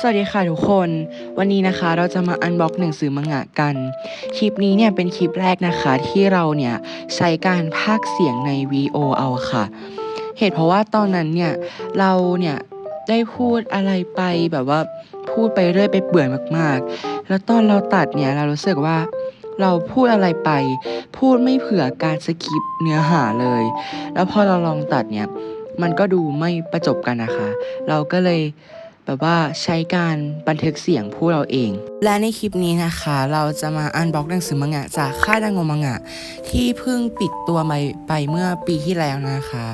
สวัสดีค่ะทุกคน วันนี้นะคะเราจะมาอันบ็อกหนังสือมังงะกัน คลิปนี้เนี่ยเป็นคลิปแรกนะคะที่เราเนี่ยใช้การพากเสียงใน VO เอาค่ะ เหตุเพราะว่าตอนนั้นเนี่ยเราเนี่ยได้พูดอะไรไปแบบว่าพูดไปเรื่อยไปเปื่อยมากๆ แล้วตอนเราตัดเนี่ยเรารู้สึกว่าเราพูดอะไรไป พูดไม่เผื่อการสกิปเนื้อหาเลย แล้วพอเราลองตัดเนี่ยมันก็ดูไม่ประจบกันนะคะ เราก็เลย แบบว่าใช้การบันทึกเสียงผู้เราเอง และในคลิปนี้นะคะ เราจะมาอันบล็อกหนังสือมังงะจากค่ายดังโงมังงะ ที่เพิ่งปิดตัวไปไปเมื่อปีที่แล้วนะคะ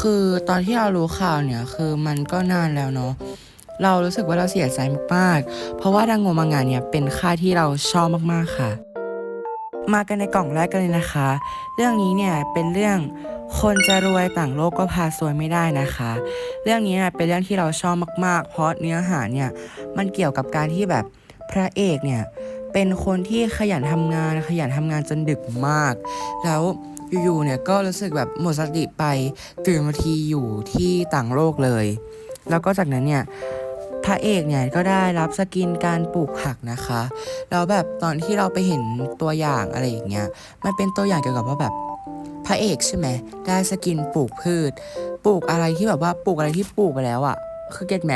คือตอนที่เรารู้ข่าวเนี่ยคือมันก็นานแล้วเนาะเรารู้สึกว่าเราเสียใจมากๆ เพราะว่าดังโงมังงะเนี่ยเป็นค่ายที่เราชอบมากๆค่ะ มากันในกล่องแรกกันเลยนะคะ เรื่องนี้เนี่ยเป็นเรื่องคนจะรวยต่างโลกก็พาซวยไม่ได้นะคะ เรื่องนี้เป็นเรื่องที่เราชอบมากๆ เพราะเนื้อหาเนี่ยมันเกี่ยวกับการที่แบบพระเอกเนี่ยเป็นคนที่ขยันทำงานขยันทำงานจนดึกมาก แล้วอยู่ๆเนี่ยก็รู้สึกแบบหมดสติไปตื่นมาทีอยู่ที่ต่างโลกเลย แล้วก็จากนั้นเนี่ย ระเอกเนี่ยก็ได้รับสกินการปลูกผักนะคะแล้วแบบตอนที่เราไปเห็นตัวอย่างอะไรอย่างเงี้ยมันเป็นตัวอย่างเกี่ยวกับว่าแบบพระเอกใช่ไหมได้สกินปลูกพืช ปลูกอะไรที่แบบว่าปลูกอะไรที่ปลูกไปแล้วอะ่ะคือเก็ตไหม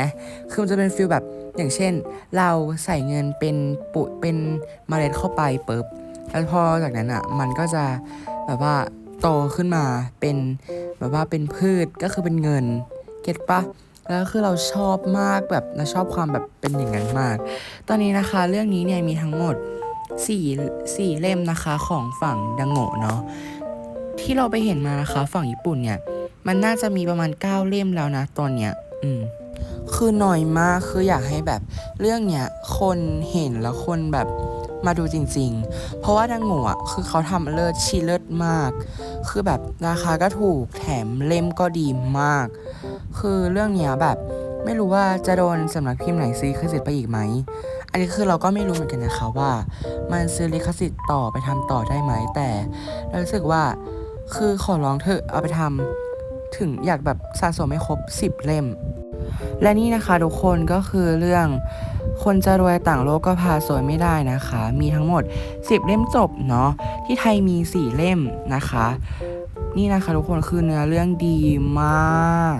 คือมันจะเป็นฟิลแบบอย่างเช่น เราใส่เงินเป็นปุเป็นเมล็ดเข้าไปปุ๊บแล้วพอจากนั้นอะ่ะมันก็จะแบบว่าโตขึ้นมาเป็นแบบว่าเป็นพืชก็คือเป็นเงินเก็ตปะ แล้วคือเราชอบมากแบบเราชอบความแบบเป็นอย่างนั้นมาก ตอนนี้นะคะเรื่องนี้เนี่ยมีทั้งหมดสี่สี่เล่มนะคะของฝั่งดังโงะเนาะที่เราไปเห็นมานะคะ ฝั่งญี่ปุ่นเนี่ย มันน่าจะมีประมาณ 9 เล่มแล้วนะตอนเนี้ย อืมคือหน่อยมากคืออยากให้แบบเรื่องเนี้ยคนเห็นแล้วคนแบบ มาดูจริง ๆ เพราะว่าดังโง่อะคือเขาทำเลิศชีเลิศมาก คือแบบราคาก็ถูกแถมเล่มก็ดีมาก คือเรื่องเนี้ยแบบไม่รู้ว่าจะโดนสำนักพิมพ์ไหนซื้อลิขสิทธิ์ไปอีกไหม อันนี้คือเราก็ไม่รู้เหมือนกันนะคะว่า มันซื้อลิขสิทธิ์ต่อไปทำต่อได้ไหมแต่เรารู้สึกว่าคือขอร้องเถอะเอาไปทำถึงอยากแบบสะสมให้ครบ 10 เล่ม และนี่นะคะทุกคนก็คือเรื่อง คนจะรวยต่างโลกก็พาสวยไม่ได้นะคะ มีทั้งหมด 10 เล่มจบเนาะที่ไทยมี 4 เล่มนะคะ นี่นะคะทุกคนคือเนื้อเรื่องดีมาก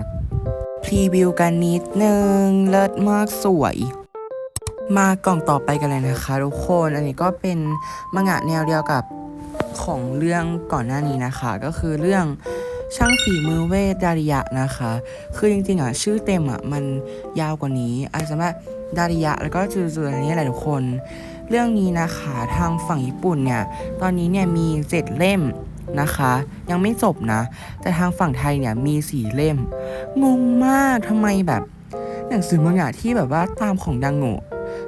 พรีวิวกันนิดนึง เลิศมากสวย มากล่องต่อไปกันเลยนะคะ ทุกคนอันนี้ก็เป็นมังงะแนวเดียวกับของเรื่องก่อนหน้านี้นะคะ ก็คือเรื่องช่างฝีมือเวทดาริยะนะคะ คือจริงๆอะชื่อเต็มอะมันยาวกว่านี้อาจจะว่า ดาริยะ แล้วก็จูจูอันนี้แหละทุกคน เรื่องนี้นะคะทางฝั่งญี่ปุ่นเนี่ย ตอนนี้เนี่ยมีเจ็ดเล่มนะคะ ยังไม่จบนะ แต่ทางฝั่งไทยเนี่ยมีสี่เล่ม งงมากทำไมแบบ หนังสือมังงะที่แบบว่าตามของดังโง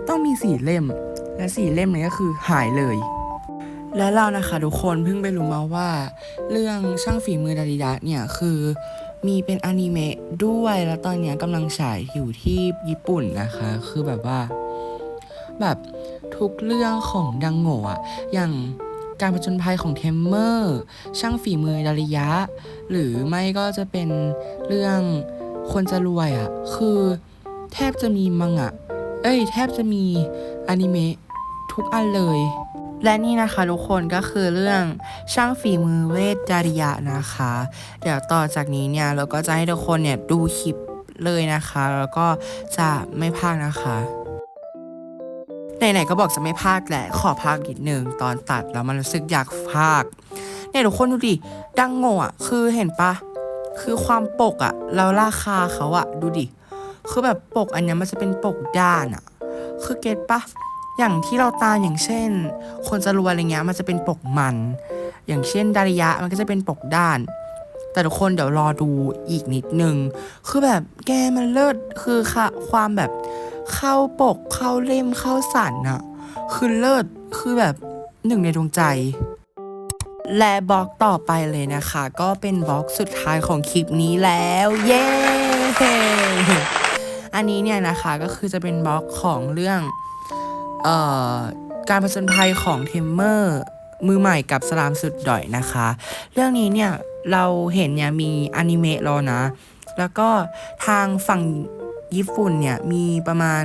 ต้องมีสี่เล่ม และสี่เล่มนี้ก็คือหายเลยและเรานะคะทุกคนเพิ่งไปรู้มาว่า เรื่องช่างฝีมือดาริยะเนี่ยคือ มีเป็นอนิเมะด้วยแล้วตอนนี้กำลังฉายอยู่ที่ญี่ปุ่นนะคะ คือแบบว่า แบบทุกเรื่องของดังโง่อะอย่างการผจญภัยของเทมเมอร์ ช่างฝีมือดาริยะ หรือไม่ก็จะเป็นเรื่องคนจะรวยอะคือแทบจะมีมังอะเอ้ย แทบจะมีอนิเมะทุกอันเลย และนี่นะคะทุกคนก็คือเรื่องช่างฝีมือเวทจาริยะนะคะ เดี๋ยวต่อจากนี้เนี่ยเราก็จะให้ทุกคนเนี่ยดูคลิปเลยนะคะ แล้วก็จะไม่พลาดนะคะไหนๆก็บอกจะไม่พาดแหละ ขอพากนิดนึงตอนตัดแล้วมันรู้สึกอยากพากเนี่ยทุกคนดูดิ ดังโง่อะคือเห็นปะ คือความปกอะแล้วราคาเขาอะดูดิ คือแบบปกอันนี้มันจะเป็นปกด้านอะคือเก็ตปะ อย่างที่เราตามอย่างเช่น คนจะรวยอะไรเงี้ยมันจะเป็นปกมัน อย่างเช่นดาริยะมันก็จะเป็นปกด้าน แต่ทุกคนเดี๋ยวรอดูอีกนิดนึง คือแบบแกมันเลิศคือค่ะความแบบเข้าปกเข้าเล่มเข้าสันอะคือเลิศคือแบบหนึ่งในดวงใจ และบล็อกต่อไปเลยนะคะ ก็เป็นบล็อกสุดท้ายของคลิปนี้แล้ว เย้อันนี้เนี่ยนะคะก็คือจะเป็นบล็อกของเรื่อง การผจญภัยของเทมเมอร์มือใหม่กับสลามสุดดอยนะคะ เรื่องนี้เนี่ยเราเห็นเนี่ยมีอนิเมะแล้วนะ แล้วก็ทางฝั่งญี่ปุ่นเนี่ยมีประมาณ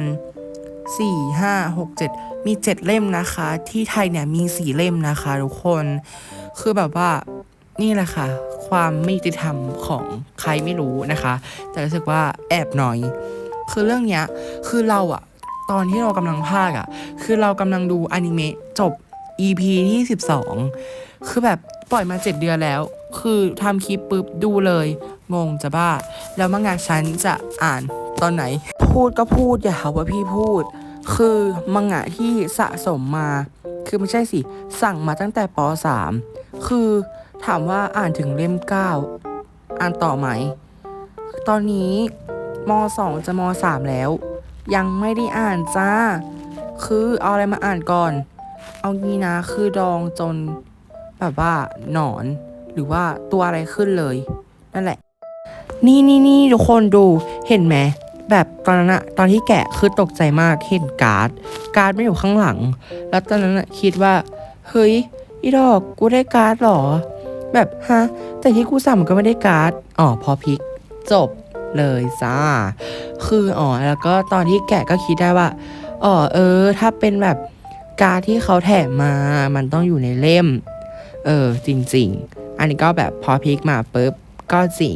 4 5 6 7 มี 7 เล่มนะคะ ที่ไทยเนี่ยมี 4 เล่มนะคะทุกคน คือแบบว่านี่แหละค่ะ ความไม่ยุติธรรมของใครไม่รู้นะคะ แต่รู้สึกว่าแอบหน่อย คือเรื่องเนี้ยคือเราอะ ตอนที่เรากำลังพากอะคือเรากำลังดูอนิเมะจบ EP ที่ 12 คือแบบปล่อยมา 7 เดือนแล้ว คือทำคลิปปุ๊บดูเลย งงจะบ้า แล้วมังงะฉันจะอ่านตอนไหน พูดก็พูดอย่าหาว่าพี่พูด คือมังงะที่สะสมมา คือไม่ใช่สิ สั่งมาตั้งแต่ป .3 คือถามว่าอ่านถึงเล่ม 9 อ่านต่อไหม ตอนนี้ม 2 จะม 3 แล้ว ยังไม่ได้อ่านจ้า คือเอาอะไรมาอ่านก่อน เอางี้นะคือดองจนแบบว่าหนอน หรือว่าตัวอะไรขึ้นเลย นั่นแหละ นี่นี่นี่ทุกคนดูเห็นไหมแบบตอนนั้นอะตอนที่แกะคือตกใจมากเห็นการ์ด การ์ดไม่อยู่ข้างหลัง แล้วตอนนั้นอะคิดว่า เฮ้ยอีดอกกูได้การ์ดหรอ แบบฮะแต่ที่กูสั่งมันก็ไม่ได้การ์ดอ๋อพอพลิก จบ เลยจ้า คืออ๋อแล้วก็ตอนที่แกะก็คิดได้ว่าอ๋อเออ ถ้าเป็นแบบการที่เขาแถมมา มันต้องอยู่ในเล่ม เออ จริง ๆ อันนี้ก็แบบพอพลิกมาปุ๊บก็จริง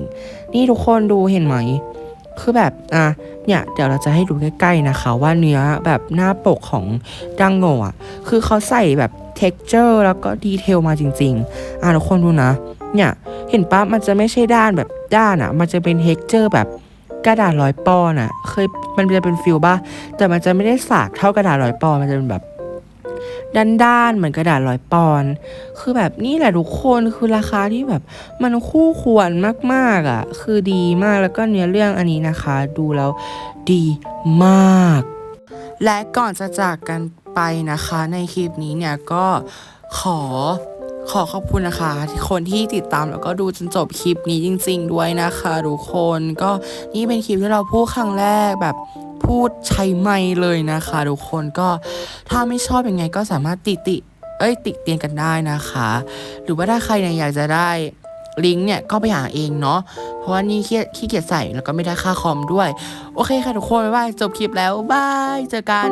นี่ทุกคนดูเห็นไหม คือแบบ อะ เนี่ย เดี๋ยวเราจะให้ดูใกล้ๆนะคะ ว่าเนื้อแบบหน้าปกของดังโง่ะคือเขาใส่แบบ texture แล้วก็ดีเทลมาจริง ๆ อะทุกคนดูนะ เนี่ย เห็นปะมันจะไม่ใช่ด้านแบบด้านอะมันจะเป็น texture แบบกระดาษร้อยปอนด์อะเคยมันจะเป็นฟิลป่ะแต่มันจะไม่ได้สากเท่ากระดาษร้อยปอนมันจะเป็นแบบด้านๆเหมือนกระดาษร้อยปอน คือแบบนี่แหละทุกคนคือราคาที่แบบมันคู่ควรมากๆอะ คือดีมากแล้วก็เนื้อเรื่องอันนี้นะคะ ดูแล้วดีมาก และก่อนจะจากกันไปนะคะในคลิปนี้เนี่ยก็ขอ ขอขอบคุณนะคะ ที่คนที่ติดตามแล้วก็ดูจนจบคลิปนี้จริง ๆ ด้วยนะคะทุกคนก็นี่เป็นคลิปที่เราพูดครั้งแรกแบบพูดใช้ไม่เลยนะคะทุกคนก็ถ้าไม่ชอบยังไงก็สามารถติติเอ้ยติเตียนกันได้นะคะ หรือว่าถ้าใครเนี่ยอยากจะได้ลิงก์เนี่ยก็ไปหาเองเนาะเพราะว่านี่ขี้เกียจใส่แล้วก็ไม่ได้ค่าคอมด้วย โอเคค่ะทุกคนบ๊ายบายจบคลิปแล้วบายเจอกัน